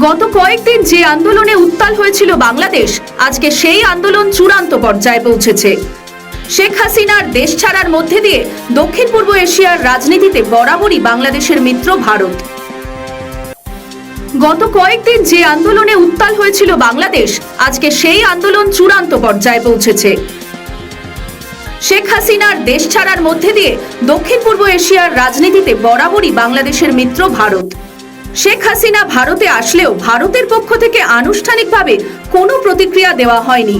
গত কয়েকদিন যে আন্দোলনে উত্তাল হয়েছিল বাংলাদেশ, আজকে সেই আন্দোলন চূড়ান্ত পর্যায়ে পৌঁছেছে। শেখ হাসিনার দেশ ছাড়ার মধ্যে দিয়ে দক্ষিণ পূর্ব এশিয়ার রাজনীতিতে বরাবরই বাংলাদেশের মিত্র ভারত। গত কয়েকদিন যে আন্দোলনে উত্তাল হয়েছিল বাংলাদেশ, আজকে সেই আন্দোলন চূড়ান্ত পর্যায়ে পৌঁছেছে। শেখ হাসিনার দেশ ছাড়ার মধ্যে দিয়ে দক্ষিণ পূর্ব এশিয়ার রাজনীতিতে বরাবরই বাংলাদেশের মিত্র ভারত। শেখ হাসিনা ভারতে আসলেও ভারতের পক্ষ থেকে আনুষ্ঠানিকভাবে কোনো প্রতিক্রিয়া দেওয়া হয়নি।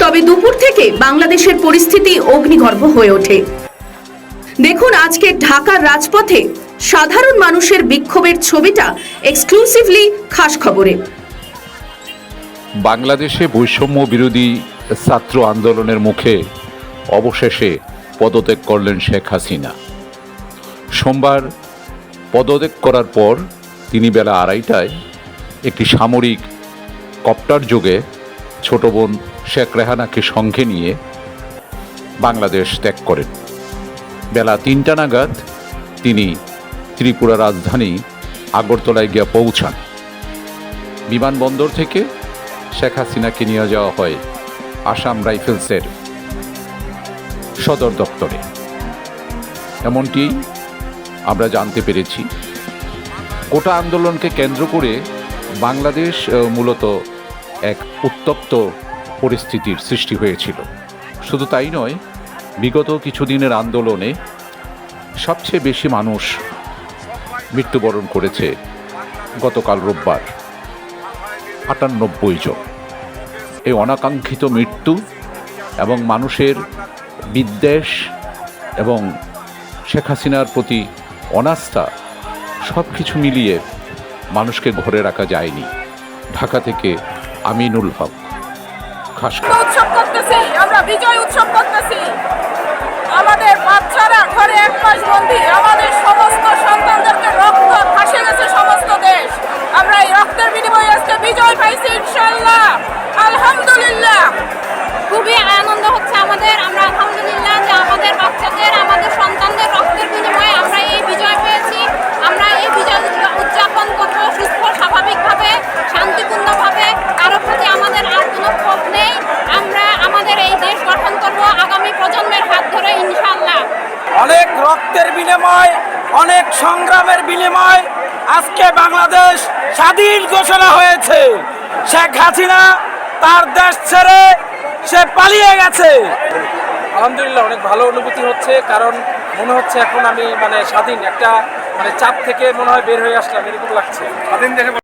তবে দুপুর থেকে বাংলাদেশের পরিস্থিতি অগ্নিগর্ভ হয়ে ওঠে। দেখুন আজকে ঢাকার রাজপথে সাধারণ মানুষের বিক্ষোভের ছবিটা এক্সক্লুসিভলি খাস খবরে। বাংলাদেশে বৈষম্য বিরোধী ছাত্র আন্দোলনের মুখে অবশেষে পদত্যাগ করলেন শেখ হাসিনা। সোমবার পদত্যাগ করার পর তিনি বেলা আড়াইটায় একটি সামরিক কপ্টার যোগে ছোট বোন শেখ রেহানাকে সঙ্গে নিয়ে বাংলাদেশ ত্যাগ করেন। বেলা তিনটা নাগাদ তিনি ত্রিপুরা রাজধানী আগরতলায় গিয়া পৌঁছান। বিমানবন্দর থেকে শেখ হাসিনাকে নিয়ে যাওয়া হয় আসাম রাইফেলসের সদর দপ্তরে। এমনটি আমরা জানতে পেরেছি। কোটা আন্দোলনকে কেন্দ্র করে বাংলাদেশ মূলত এক উত্তপ্ত পরিস্থিতির সৃষ্টি হয়েছিল। শুধু তাই নয়, বিগত কিছুদিনের আন্দোলনে সবচেয়ে বেশি মানুষ মৃত্যুবরণ করেছে গতকাল রোববার, আটানব্বই জন। এই অনাকাঙ্ক্ষিত মৃত্যু এবং মানুষের বিদ্বেষ এবং শেখ হাসিনার প্রতি অনাস্থা সব কিছু মিলিয়ে মানুষকে ঘরে রাখা যায়নি। ঢাকা থেকে আমিনুল হক। খাস উৎসব করতেছি, আমরা বিজয় উৎসব করতেছি। আমাদের বাচ্চারা ঘরে এক মাস বন্দি, আমাদের রক্তের বিনিময় অনেক সংগ্রামের বিনিময় আজকে বাংলাদেশ স্বাধীন ঘোষণা হয়েছে। শেখ হাসিনা তার দেশ ছেড়ে সে পালিয়ে গেছে। আলহামদুলিল্লাহ অনেক ভালো অনুভূতি হচ্ছে কারণ মনে হচ্ছে এখন আমি মানে স্বাধীন একটা মানে চাপ থেকে মনে হয় বের হয়ে আসলাম এরকম লাগছে। স্বাধীন দেশে